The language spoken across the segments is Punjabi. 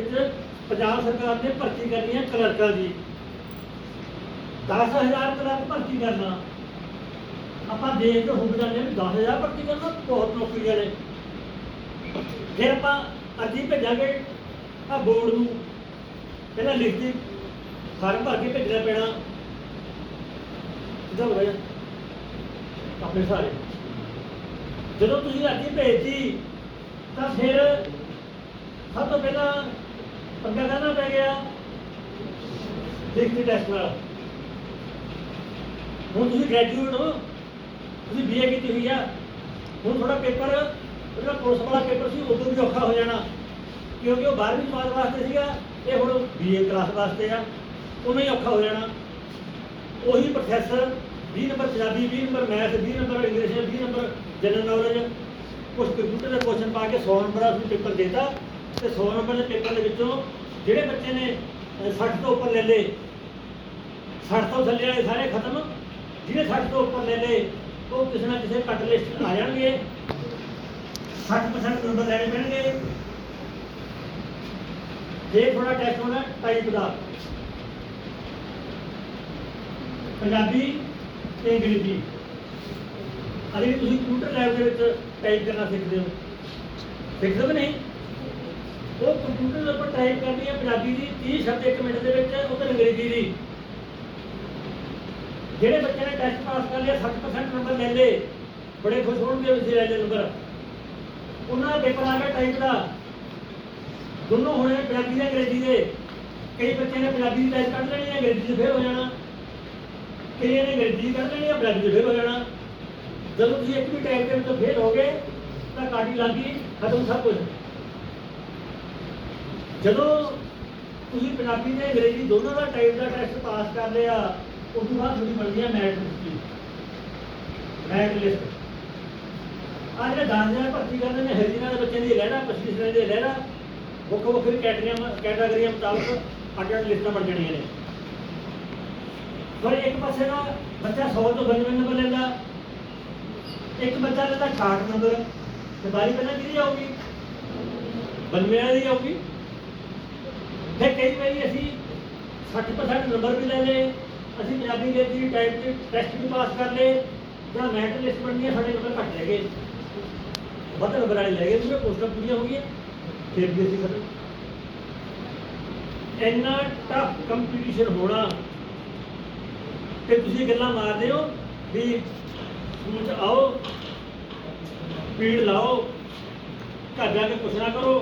ਵਿੱਚ ਪੰਜਾਬ ਸਰਕਾਰ ਨੇ ਭਰਤੀ ਕਰਨੀ ਹੈ ਕਲਰਕਾਂ ਦੀ। 10000 ਕਲਰਕ ਭਰਤੀ ਕਰਨਾ। ਆਪਾਂ ਦੇਖ ਕੇ ਹੁਬ ਜਾਂਦੇ ਵੀ 10000 ਭਰਤੀ ਕਰਨਾ ਬਹੁਤ ਨੌਕਰੀਆਂ ਨੇ ਫਿਰ ਆਪਾਂ ਅਰਜੀ ਭੇਜਾਂਗੇ ਆ ਬੋਰਡ ਨੂੰ। ਪਹਿਲਾਂ ਲਿਖਤੀ, ਫਾਰਮ ਭਰ ਕੇ ਭੇਜਣਾ ਪੈਣਾ। ਕਿਦਾਂ ਹੋਇਆ ਆਪਣੇ ਸਾਰੇ। ਜਦੋਂ ਤੁਸੀਂ ਅਰਜੀ ਭੇਜੀ ਤਾਂ ਫਿਰ ਸਭ ਤੋਂ ਪਹਿਲਾਂ ਪੰਗਾ ਕਰਨਾ ਪੈ ਗਿਆ? ਲਿਖਤੀ ਟੈਸਟ ਨਾਲ। ਹੁਣ ਤੁਸੀਂ ਗ੍ਰੈਜੂਏਟ ਹੋ, ਤੁਸੀਂ ਬੀਏ ਕੀਤੀ ਹੋਈ ਆ। ਹੁਣ ਤੁਹਾਡਾ ਪੇਪਰ ਜਿਹੜਾ ਪੁਲਿਸ ਵਾਲਾ ਪੇਪਰ ਸੀ ਉਦੋਂ ਵੀ ਔਖਾ ਹੋ ਜਾਣਾ। ਕਿਉਂਕਿ ਉਹ 12ਵੀਂ ਜਮਾਤ ਵਾਸਤੇ ਸੀਗਾ, ਇਹ ਹੁਣ ਬੀਏ ਕਲਾਸ ਵਾਸਤੇ ਆ। ਉਵੇਂ ਹੀ ਔਖਾ ਹੋ ਜਾਣਾ। ਉਹੀ ਪ੍ਰੋਫੈਸਰ 20 ਨੰਬਰ ਪੰਜਾਬੀ 20 ਨੰਬਰ ਮੈਥ 20 ਨੰਬਰ ਇੰਗਲਿਸ਼ 20 ਨੰਬਰ ਜਨਰਲ ਨੌਲੇਜ ਕੁਝ ਕੰਪਿਊਟਰ ਦੇ ਕੁਐਸਚਨ ਪਾ ਕੇ 100 ਨੰਬਰ ਦਾ ਤੁਸੀਂ ਪੇਪਰ ਦੇਤਾ। ਤੇ 100 ਨੰਬਰ ਦੇ ਪੇਪਰ ਦੇ ਵਿੱਚੋਂ ਜਿਹੜੇ ਬੱਚੇ ਨੇ ਅਹ, 60 ਤੋਂ ਉੱਪਰ ਲੈ ਲਏ 60 ਤੋਂ ਥੱਲੇ ਵਾਲੇ ਸਾਰੇ ਖਤਮ ਜਿਹੜੇ 60 ਤੋਂ ਉੱਪਰ ਲੈ ਲਏ ਉਹ ਕਿਸੇ ਨਾ ਕਿਸੇ ਕੱਟ ਲਿਸਟ ਆ ਜਾਣਗੇ। 60% ਨੰਬਰ ਲੈਣੇ ਪੈਣਗੇ। ਜੇ ਥੋੜਾ ਟੈਸਟ ਹੋਣਾ ਟਾਈਪ ਦਾ। ਪੰਜਾਬੀ ਤੇ ਅੰਗਰੇਜ਼ੀ। ਅਗਰ ਤੁਸੀਂ ਕੰਪਿਊਟਰ ਲੈਬ ਦੇ ਵਿੱਚ ਟਾਈਪ ਕਰਨਾ ਸਿੱਖਦੇ ਹੋ। ਸਿੱਖਦੇ ਹੋ ਨਹੀਂ। ਉਹ ਕੰਪਿਊਟਰ ਦੇ ਉੱਪਰ ਟਾਈਪ ਕਰਨੀ ਹੈ ਪੰਜਾਬੀ ਦੀ 30 ਸ਼ਬਦ ਇੱਕ ਮਿੰਟ ਦੇ ਵਿੱਚ, ਉਹ ਤੇ ਅੰਗਰੇਜ਼ੀ ਦੀ। ਜਿਹੜੇ ਬੱਚੇ ਨੇ ਟੈਸਟ ਪਾਸ ਕਰ ਲਿਆ 60% ਨੰਬਰ ਲੈ ਲਏ, ਬੜੇ ਖੁਸ਼ ਹੋਣਗੇ ਵੀ ਅਸੀਂ ਲੈ ਲਏ ਨੰਬਰ ਉਹਨਾਂ ਦਾ ਪੇਪਰ ਆ ਗਿਆ ਟਾਈਪ ਦਾ। ਦੋਨੋਂ ਹੋਣੇ ਪੰਜਾਬੀ ਦੇ, ਅੰਗਰੇਜ਼ੀ ਦੇ। ਕਈ ਬੱਚਿਆਂ ਨੇ ਪੰਜਾਬੀ ਦੀ ਟੈਸਟ ਕੱਢ ਲੈਣੀ ਹੈ ਅੰਗਰੇਜ਼ੀ 'ਚ ਫੇਲ ਹੋ ਜਾਣਾ। ਕਈਆਂ ਨੇ ਅੰਗਰੇਜ਼ੀ ਕੱਢ ਲੈਣੀ ਹੈ ਪੰਜਾਬੀ 'ਚ ਫੇਲ ਹੋ ਜਾਣਾ। ਜਦੋਂ ਤੁਸੀਂ ਇੱਕ ਵੀ ਟਾਈਪ ਦੇ ਵਿੱਚ ਫੇਲ ਹੋ ਗਏ, ਤਾਂ ਕਾਟੀ ਲੱਗ ਖਤਮ ਸਭ ਕੁਝ। ਜਦੋਂ ਤੁਸੀਂ ਪੰਜਾਬੀ ਤੇ ਅੰਗਰੇਜ਼ੀ ਦੋਨੋਂ ਦਾ ਟਾਈਪ ਦਾ ਟੈਸਟ ਪਾਸ ਕਰ ਲਿਆ ਉਸ ਤੋਂ ਬਾਅਦ ਤੁਹਾਡੀ ਬਣਦੀ ਹੈ ਮੈਰਿਟ ਲਿਸਟ ਮੈਰਿਟ ਲਿਸਟ ਆ ਜਿਹੜੇ 10000 ਭਰਤੀ ਕਰਦੇ ਨੇ ਹਰੀਜਨਾਂ ਦੇ ਬੱਚਿਆਂ ਦੀ ਲਹਿਰਾ 25 ਸਰਾਂ ਦੀ ਲਹਿਰਾ, ਵੱਖ ਵੱਖਰੀ ਕੈਟਰੀਆਂ ਕੈਟਾਗਰੀਆਂ ਮੁਤਾਬਕ ਅੱਡ ਅੱਡ ਲਿਸਟਾਂ ਬਣ ਜਾਣੀਆਂ ਨੇ। ਪਰ ਇੱਕ ਪਾਸੇ ਦਾ ਬੱਚਾ 100 ਤੋਂ 92 ਨੰਬਰ ਲੈਂਦਾ, ਇੱਕ ਬੱਚਾ ਲੈਂਦਾ 60 ਨੰਬਰ ਤੇ ਬਾਰੀ ਪਹਿਲਾਂ ਕਿਹਦੀ ਆਊਗੀ? 92 ਦੀ ਆਊਗੀ। ਫਿਰ ਕਈ ਵਾਰੀ ਅਸੀਂ 60% ਨੰਬਰ ਵੀ ਲੈ ਲਏ, ਅਸੀਂ ਪੰਜਾਬੀ ਦੇ ਦੀ ਟਾਈਪ ਦੇ ਟੈਸਟ ਵੀ ਪਾਸ ਕਰ ਲਏ, ਜਾਂ ਮੈਰਿਟ ਲਿਸਟ ਬਣਨੀ ਹੈ, ਸਾਡੇ ਨੰਬਰ ਘੱਟ ਰਹਿ ਗਏ। ਵੱਧ ਨੰਬਰ ਵਾਲੇ ਲੈ ਗਏ, ਜਿਵੇਂ ਪੋਸਟਾਂ ਪੂਰੀਆਂ ਹੋ ਗਈਆਂ, ਫਿਰ ਵੀ ਅਸੀਂ ਖਤਮ। ਇੰਨਾ ਟਫ ਕੰਪੀਟੀਸ਼ਨ ਹੋਣਾ, ਤੇ ਤੁਸੀਂ ਗੱਲਾਂ ਮਾਰਦੇ ਹੋ ਵੀ ਸਕੂਲ 'ਚ ਆਓ ਪੀੜ ਲਾਓ, ਘਰ ਜਾ ਕੇ ਪੁੱਛਣਾ ਕਰੋ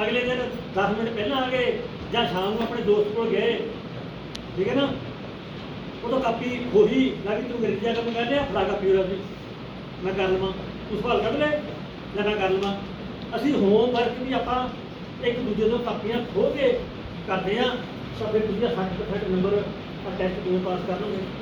ਅਗਲੇ ਦਿਨ 10 ਮਿੰਟ ਪਹਿਲਾਂ ਆ ਗਏ ਜਾਂ ਸ਼ਾਮ ਨੂੰ ਆਪਣੇ ਦੋਸਤ ਕੋਲ ਗਏ। ਠੀਕ ਹੈ ਨਾ? ਉਦੋਂ ਕਾਪੀ ਖੋਹੀ, ਲੱਗੀ ਤੂੰ ਅੰਗਰੇਜ਼ੀ ਦਾ ਕੰਮ ਕਰ ਲਿਆ ਫਲਾ ਕਾਪੀ ਉਹਦਾ ਵੀ। ਮੈਂ ਕਰ ਲਵਾਂ। ਤੂੰ ਸਵਾਲ ਕੱਢ ਲੈ ਲੈ ਮੈਂ ਕਰ ਲਵਾਂ। ਅਸੀਂ ਹੋਮਵਰਕ ਵੀ ਆਪਾਂ ਇੱਕ ਦੂਜੇ ਤੋਂ ਕਾਪੀਆਂ ਖੋਹ ਕੇ ਕਰਦੇ ਆ ਤਾਂ ਫਿਰ ਤੁਸੀਂ 60% ਨੰਬਰ ਟੈਸਟ ਕਿਵੇਂ ਪਾਸ ਕਰ ਲਓਗੇ